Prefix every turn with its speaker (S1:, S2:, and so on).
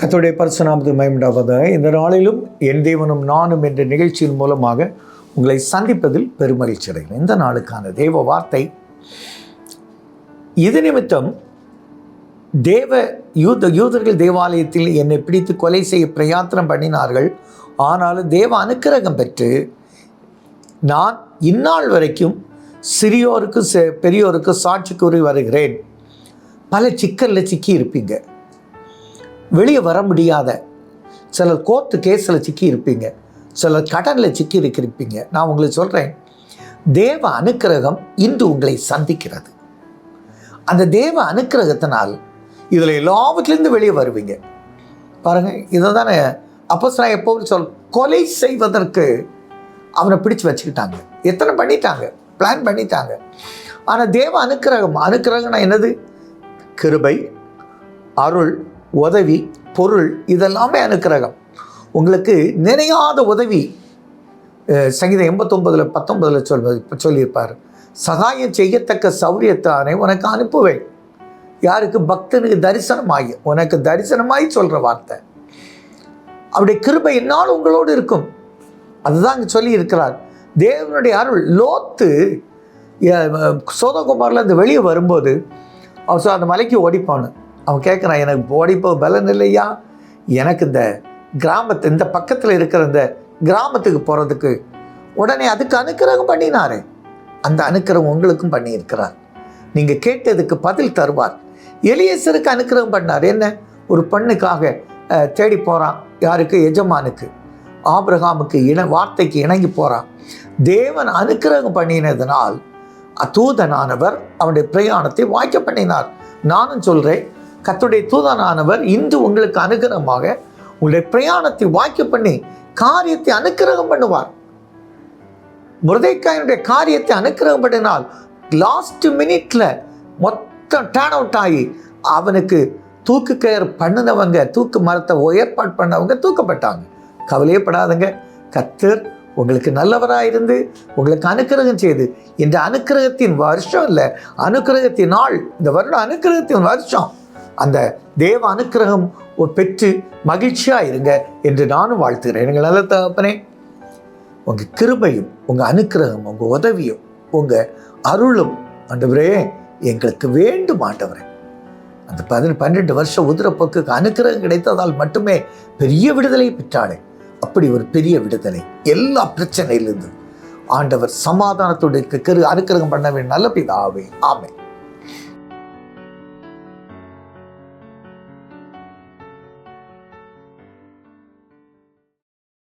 S1: கத்தோடைய பரிசுநாமத்து மயமுண்டாவதாக இந்த நாளிலும் என் தேவனும் நானும் என்ற நிகழ்ச்சியின் மூலமாக உங்களை சந்திப்பதில் பெருமகிழ்ச்சி அடைகிறேன். இந்த நாளுக்கான தேவ வார்த்தை இது நிமித்தம் தேவ யூத யூதர்கள் தேவாலயத்தில் என்னை பிடித்து கொலை செய்ய பிரயாத்திரம் பண்ணினார்கள். ஆனாலும் தேவ அனுக்கிரகம் பெற்று நான் இந்நாள் வரைக்கும் சிறியோருக்கு செ- பெரியோருக்கு சாட்சி கூறி வருகிறேன். பல சிக்கலில் சிக்கி இருப்பீங்க. வெளியே வர முடியாத. சிலர் கோர்ட்டு கேஸில் சிக்கி இருப்பீங்க. சிலர் கடனில் சிக்கி இருக்கிருப்பீங்க நான் உங்களுக்கு சொல்கிறேன் தேவ அனுக்கிரகம் இன்று உங்களை சந்திக்கிறது. அந்த தேவ அனுக்கிரகத்தினால் இதில் எல்லாவற்றிலேருந்து வெளியே வருவீங்க. பாருங்கள் இதை தானே அப்போஸ்தலன் எப்போவும் சொல் கொலை செய்வதற்கு அவனை பிடிச்சு வச்சுக்கிட்டாங்க. எத்தனை பண்ணிட்டாங்க? பிளான் பண்ணிட்டாங்க. ஆனால் தேவ அனுக்கிரகம் அனுக்கிரகம்னா என்னது? கிருபை அருள் உதவி பொருள் இதெல்லாமே அனுக்கிரகம் உங்களுக்கு நினையாத உதவி சங்கீதம் எண்பத்தொம்பதில் பத்தொன்பதில் சொல்வது சொல்லியிருப்பார். சகாயம் செய்யத்தக்க சௌரியத்தானே உனக்கு அனுப்புவேன். யாருக்கு பக்தனுக்கு தரிசனமாகி உனக்கு தரிசனமாகி சொல்கிற வார்த்தை. அவருடைய கிருபை என்னால் உங்களோடு அதுதான் இங்கே சொல்லி இருக்கிறார் தேவனுடைய அருள் லோத்து சோதகுமாரில் இந்த வெளியே வரும்போது அவர் அந்த மலைக்கு ஓடிப்பானு அவன் கேட்குறான் எனக்கு போடிப்போ பலன் இல்லையா? எனக்கு இந்த கிராமத்து இந்த பக்கத்தில் இருக்கிற இந்த கிராமத்துக்கு போகிறதுக்கு உடனே அதுக்கு அனுக்கிரகம் பண்ணினாரு. அந்த அனுக்கிரகம் உங்களுக்கும் பண்ணியிருக்கிறார். நீங்கள் கேட்டதுக்கு பதில் தருவார். எலியேசருக்கு அனுக்கிரகம் பண்ணார். என்ன? ஒரு பெண்ணுக்காக தேடி போகிறான் யாருக்கு? எஜமானுக்கு. ஆபிரகாமுக்கு இண வார்த்தைக்கு இணங்கி போகிறான் தேவன் அனுக்கிரகம் பண்ணினதினால் தூதனானவர் அவனுடைய பிரயாணத்தை வாய்க்க பண்ணினார். நானும் சொல்கிறேன் கத்துடைய தூதனானவர் இன்று உங்களுக்கு அனுகிரகமாக உங்களுடைய பிரயாணத்தை வாய்க்க பண்ணி காரியத்தை அனுக்கிரகம் பண்ணுவார். முருதைக்காயனுடைய காரியத்தை அனுக்கிரகம் பண்ணினால் லாஸ்ட் மினிட்ல மொத்தம் டேர்ன் அவுட் ஆகி அவனுக்கு தூக்கு கேர் பண்ணினவங்க தூக்கு மரத்தை ஏற்பாடு பண்ணவங்க தூக்கப்பட்டாங்க. கவலையே படாதுங்க கத்தர் உங்களுக்கு நல்லவராக இருந்து உங்களுக்கு அனுக்கிரகம் செய்து இந்த அனுக்கிரகத்தின் வருஷம் இல்லை அனுக்கிரகத்தின் நாள் இந்த வருடம் அனுக்கிரகத்தின் வருஷம். அந்த தேவ அனுக்கிரகம் பெற்று மகிழ்ச்சியாக இருங்க என்று நானும் வாழ்த்துகிறேன். எங்கள் நல்ல தகப்பனே உங்கள் கிருபையும் உங்கள் அனுக்கிரகம் உங்கள் உதவியும் உங்கள் அருளும் ஆண்டவரே எங்களுக்கு வேண்டும் ஆண்டவரே. அந்த பதின பன்னெண்டு வருஷம் உதிரப்போக்குக்கு அனுக்கிரகம் கிடைத்ததால் மட்டுமே பெரிய விடுதலை பெற்றாளே. அப்படி ஒரு பெரிய விடுதலை எல்லா பிரச்சனையிலிருந்து ஆண்டவர் சமாதானத்துடைய கிரு அனுக்கிரகம் பண்ண வேண்டும் நல்ல பிதாவே ஆமே